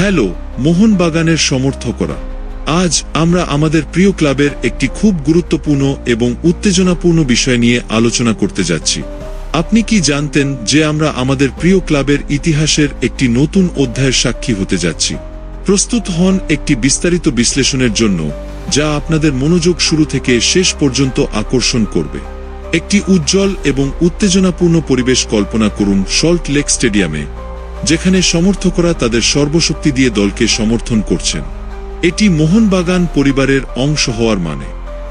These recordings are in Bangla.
হ্যালো, মোহনবাগানের সমর্থকরা। আজ আমরা আমাদের প্রিয় ক্লাবের একটি খুব গুরুত্বপূর্ণ এবং উত্তেজনাপূর্ণ বিষয় নিয়ে আলোচনা করতে যাচ্ছি। আপনি কি জানতেন যে আমরা আমাদের প্রিয় ক্লাবের ইতিহাসের একটি নতুন অধ্যায়ের সাক্ষী হতে যাচ্ছি? প্রস্তুত হন একটি বিস্তারিত বিশ্লেষণের জন্য, যা আপনাদের মনোযোগ শুরু থেকে শেষ পর্যন্ত আকর্ষণ করবে। একটি উজ্জ্বল এবং উত্তেজনাপূর্ণ পরিবেশ কল্পনা করুন সল্ট লেক স্টেডিয়ামে। যেখানে সমর্থকরা তাদের সর্বশক্তি দিয়ে দলকে সমর্থন করছেন। এটি মোহনবাগান পরিবারের অংশ হওয়ার মানে।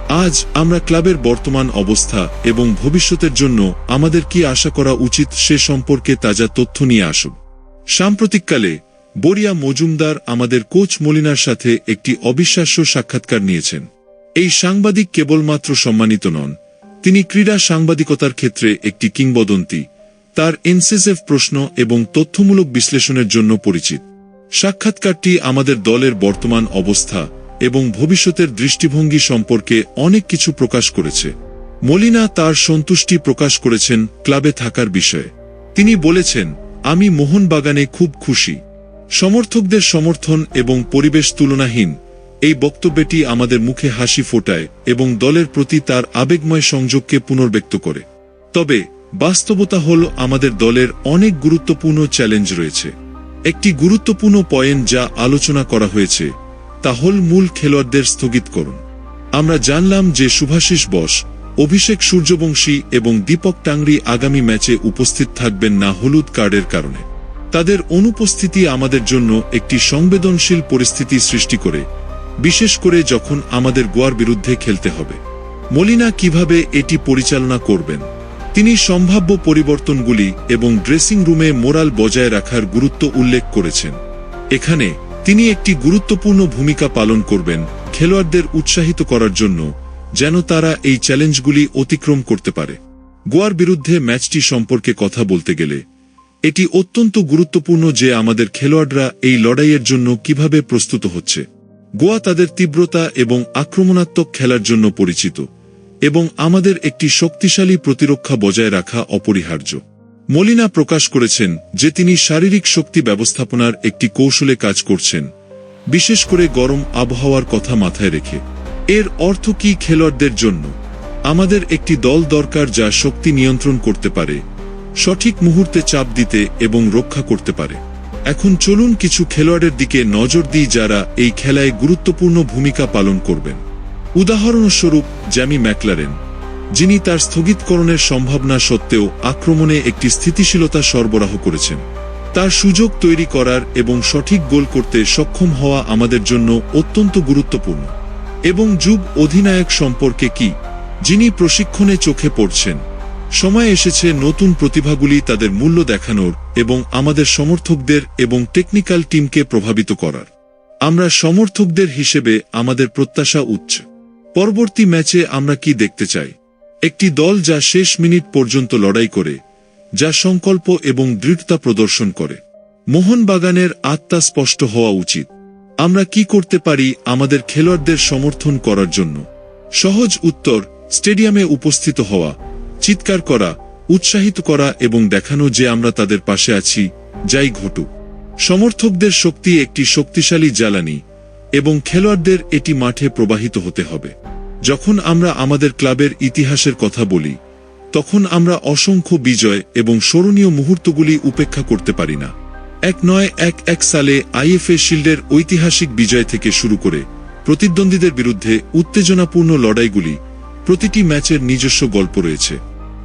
আজ আমরা ক্লাবের বর্তমান অবস্থা এবং ভবিষ্যতের জন্য আমাদের কি আশা করা উচিত সে সম্পর্কে তাজা তথ্য নিয়ে আসুন। সাম্প্রতিককালে, বরিয়া মজুমদার আমাদের কোচ মলিনার সাথে একটি অবিশ্বাস্য সাক্ষাৎকার নিয়েছেন। এই সাংবাদিক কেবলমাত্র সম্মানিত নন, তিনি ক্রীড়া সাংবাদিকতার ক্ষেত্রে একটি কিংবদন্তি। তার এনসেসেভ প্রশ্ন এবং তথ্যমূলক বিশ্লেষণের জন্য পরিচিত। সাক্ষাৎকারটি আমাদের দলের বর্তমান অবস্থা এবং ভবিষ্যতের দৃষ্টিভঙ্গি সম্পর্কে অনেক কিছু প্রকাশ করেছে। মলিনা তার সন্তুষ্টি প্রকাশ করেছেন ক্লাবে থাকার বিষয়ে। তিনি বলেছেন, আমি মোহনবাগানে খুব খুশি। সমর্থকদের সমর্থন এবং পরিবেশ তুলনাহীন। এই বক্তব্যটি আমাদের মুখে হাসি ফোটায় এবং দলের প্রতি তার আবেগময় সংযোগকে পুনর্ব্যক্ত করে। তবে বাস্তবতা হল আমাদের দলের অনেক গুরুত্বপূর্ণ চ্যালেঞ্জ রয়েছে। একটি গুরুত্বপূর্ণ পয়েন্ট যা আলোচনা করা হয়েছে, তা হল মূল খেলোয়াড়দের স্থগিত করুন। আমরা জানলাম যে শুভাশিস বস, অভিষেক সূর্যবংশী এবং দীপক টাংরি আগামী ম্যাচে উপস্থিত থাকবেন না হলুদ কার্ডের কারণে। তাদের অনুপস্থিতি আমাদের জন্য একটি সংবেদনশীল পরিস্থিতি সৃষ্টি করে, বিশেষ করে যখন আমাদের গোয়ার বিরুদ্ধে খেলতে হবে। মলিনা কীভাবে এটি পরিচালনা করবেন? তিনি সম্ভাব্য পরিবর্তনগুলি এবং ড্রেসিং রুমে মোরাল বজায় রাখার গুরুত্ব উল্লেখ করেছেন। এখানে তিনি একটি গুরুত্বপূর্ণ ভূমিকা পালন করবেন খেলোয়াড়দের উৎসাহিত করার জন্য, যেন তারা এই চ্যালেঞ্জগুলি অতিক্রম করতে পারে। গোয়ার বিরুদ্ধে ম্যাচটি সম্পর্কে কথা বলতে গেলে, এটি অত্যন্ত গুরুত্বপূর্ণ যে আমাদের খেলোয়াড়রা এই লড়াইয়ের জন্য কীভাবে প্রস্তুত হচ্ছে। গোয়া তাদের তীব্রতা এবং আক্রমণাত্মক খেলার জন্য পরিচিত। এবং আমাদের একটি শক্তিশালী প্রতিরক্ষা বজায় রাখা অপরিহার্য। মলিনা প্রকাশ করেছেন যে তিনি শারীরিক শক্তি ব্যবস্থাপনার একটি কৌশলে কাজ করছেন, বিশেষ করে গরম আবহাওয়ার কথা মাথায় রেখে। এর অর্থ কি খেলোয়াড়দের জন্য? আমাদের একটি দল দরকার যা শক্তি নিয়ন্ত্রণ করতে পারে, সঠিক মুহূর্তে চাপ দিতে এবং রক্ষা করতে পারে। এখন চলুন কিছু খেলোয়াড়ের দিকে নজর দিই যারা এই খেলায় গুরুত্বপূর্ণ ভূমিকা পালন করবেন। উদাহরণস্বরূপ জ্যামি ম্যাকলারেন, যিনি তার স্থগিতকরণের সম্ভাবনা সত্ত্বেও আক্রমণে একটি স্থিতিশীলতা সরবরাহ করেছেন। তার সুযোগ তৈরি করার এবং সঠিক গোল করতে সক্ষম হওয়া আমাদের জন্য অত্যন্ত গুরুত্বপূর্ণ। এবং যুব অধিনায়ক সম্পর্কে কি, যিনি প্রশিক্ষণে চোখে পড়ছেন। সময় এসেছে নতুন প্রতিভাগুলি তাদের মূল্য দেখানোর এবং আমাদের সমর্থকদের এবং টেকনিক্যাল টিমকে প্রভাবিত করার। আমরা সমর্থকদের হিসেবে আমাদের প্রত্যাশা উচ্চ। পরবর্তী ম্যাচে আমরা কি দেখতে চাই? একটি দল যা শেষ মিনিট পর্যন্ত লড়াই করে, যা সংকল্প এবং দৃঢ়তা প্রদর্শন করে। মোহনবাগানের আত্মা স্পষ্ট হওয়া উচিত। আমরা কি করতে পারি আমাদের খেলোয়াড়দের সমর্থন করার জন্য? সহজ উত্তর, স্টেডিয়ামে উপস্থিত হওয়া, চিৎকার করা, উৎসাহিত করা এবং দেখানো যে আমরা তাদের পাশে আছি, যাই ঘটুক। সমর্থকদের শক্তি একটি শক্তিশালী জ্বালানি এবং খেলোয়াড়দের এটি মাঠে প্রবাহিত হতে হবে। যখন আমরা আমাদের ক্লাবের ইতিহাসের কথা বলি, তখন আমরা অসংখ্য বিজয় এবং স্মরণীয় মুহূর্তগুলি উপেক্ষা করতে পারি না। এক নয় এক এক সালে আইএফএ শিল্ডের ঐতিহাসিক বিজয় থেকে শুরু করে প্রতিদ্বন্দ্বীদের বিরুদ্ধে উত্তেজনাপূর্ণ লড়াইগুলি প্রতিটি ম্যাচের নিজস্ব গল্প রয়েছে।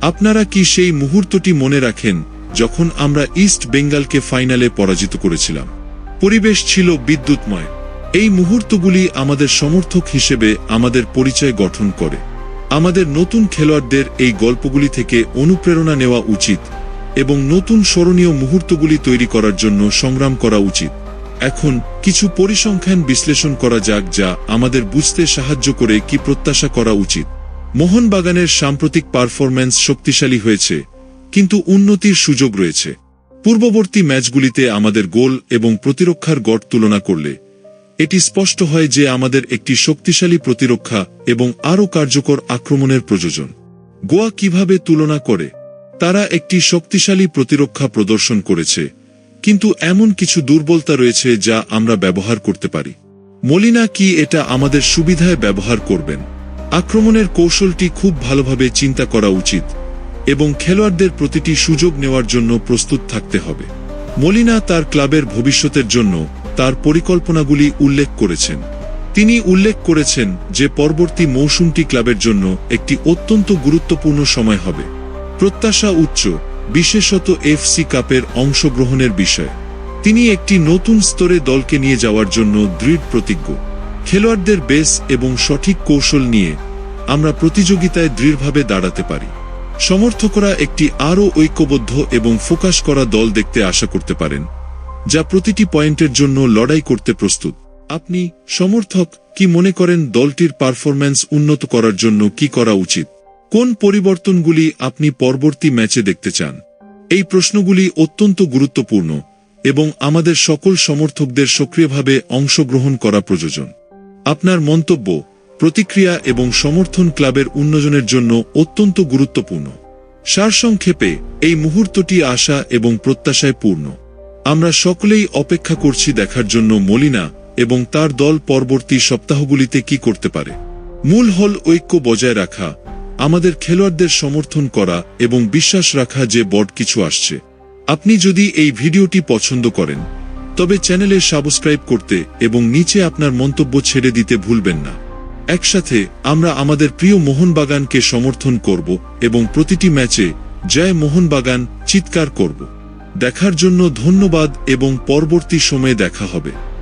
আপনারা কি সেই মুহূর্তটি মনে রাখেন যখন আমরা ইস্ট বেঙ্গলকে ফাইনালে পরাজিত করেছিলাম? পরিবেশ ছিল বিদ্যুৎময়। এই মুহূর্তগুলি আমাদের সমর্থক হিসেবে আমাদের পরিচয় গঠন করে। আমাদের নতুন খেলোয়াড়দের এই গল্পগুলি থেকে অনুপ্রেরণা নেওয়া উচিত এবং নতুন স্মরণীয় মুহূর্তগুলি তৈরি করার জন্য সংগ্রাম করা উচিত। এখন কিছু পরিসংখ্যান বিশ্লেষণ করা যাক যা আমাদের বুঝতে সাহায্য করে কি প্রত্যাশা করা উচিত। মোহনবাগানের সাম্প্রতিক পারফরম্যান্স শক্তিশালী হয়েছে, কিন্তু উন্নতির সুযোগ রয়েছে। পূর্ববর্তী ম্যাচগুলিতে আমাদের গোল এবং প্রতিরক্ষার গড় তুলনা করলে এটি স্পষ্ট হয় যে আমাদের একটি শক্তিশালী প্রতিরক্ষা এবং আরও কার্যকর আক্রমণের প্রয়োজন। গোয়া কীভাবে তুলনা করে? তারা একটি শক্তিশালী প্রতিরক্ষা প্রদর্শন করেছে, কিন্তু এমন কিছু দুর্বলতা রয়েছে যা আমরা ব্যবহার করতে পারি। মলিনা কি এটা আমাদের সুবিধায় ব্যবহার করবেন? আক্রমণের কৌশলটি খুব ভালোভাবে চিন্তা করা উচিত এবং খেলোয়াড়দের প্রতিটি সুযোগ নেওয়ার জন্য প্রস্তুত থাকতে হবে। মলিনা তার ক্লাবের ভবিষ্যতের জন্য তার পরিকল্পনাগুলি উল্লেখ করেছেন। তিনি উল্লেখ করেছেন যে পরবর্তী মৌসুমটি ক্লাবের জন্য একটি অত্যন্ত গুরুত্বপূর্ণ সময় হবে। প্রত্যাশা উচ্চ, বিশেষত এফসি কাপের অংশগ্রহণের বিষয়ে। তিনি একটি নতুন স্তরে দলকে নিয়ে যাওয়ার জন্য দৃঢ় প্রতিজ্ঞ। খেলোয়াড়দের বেস এবং সঠিক কৌশল নিয়ে আমরা প্রতিযোগিতায় দৃঢ়ভাবে দাঁড়াতে পারি। সমর্থকরা একটি আরও ঐক্যবদ্ধ এবং ফোকাস করা দল দেখতে আশা করতে পারেন। যা প্রতিটি পয়েন্টের জন্য লড়াই করতে প্রস্তুত। আপনি, সমর্থক, কি মনে করেন দলটির পারফরম্যান্স উন্নত করার জন্য কি করা উচিত? কোন পরিবর্তনগুলি আপনি পরবর্তী ম্যাচে দেখতে চান? এই প্রশ্নগুলি অত্যন্ত গুরুত্বপূর্ণ এবং আমাদের সকল সমর্থকদের সক্রিয়ভাবে অংশগ্রহণ করা প্রয়োজন। আপনার মন্তব্য, প্রতিক্রিয়া এবং সমর্থন ক্লাবের উন্নয়নের জন্য অত্যন্ত গুরুত্বপূর্ণ। সারসংক্ষেপে, এই মুহূর্তটি আশা এবং প্রত্যাশায় পূর্ণ। আমরা সকলেই অপেক্ষা করছি দেখার জন্য মলিনা এবং তার দল পরবর্তী সপ্তাহগুলিতে কি করতে পারে। মূল হল ঐক্য বজায় রাখা, আমাদের খেলোয়াড়দের সমর্থন করা এবং বিশ্বাস রাখা যে বড় কিছু আসছে। আপনি যদি এই ভিডিওটি পছন্দ করেন, তবে চ্যানেলে সাবস্ক্রাইব করতে এবং নিচে আপনার মন্তব্য ছেড়ে দিতে ভুলবেন না। একসাথে আমরা আমাদের প্রিয় মোহনবাগানকে সমর্থন করব এবং প্রতিটি ম্যাচে জয় মোহনবাগান চিৎকার করব। দেখার জন্য ধন্যবাদ এবং পরবর্তী সময়ে দেখা হবে।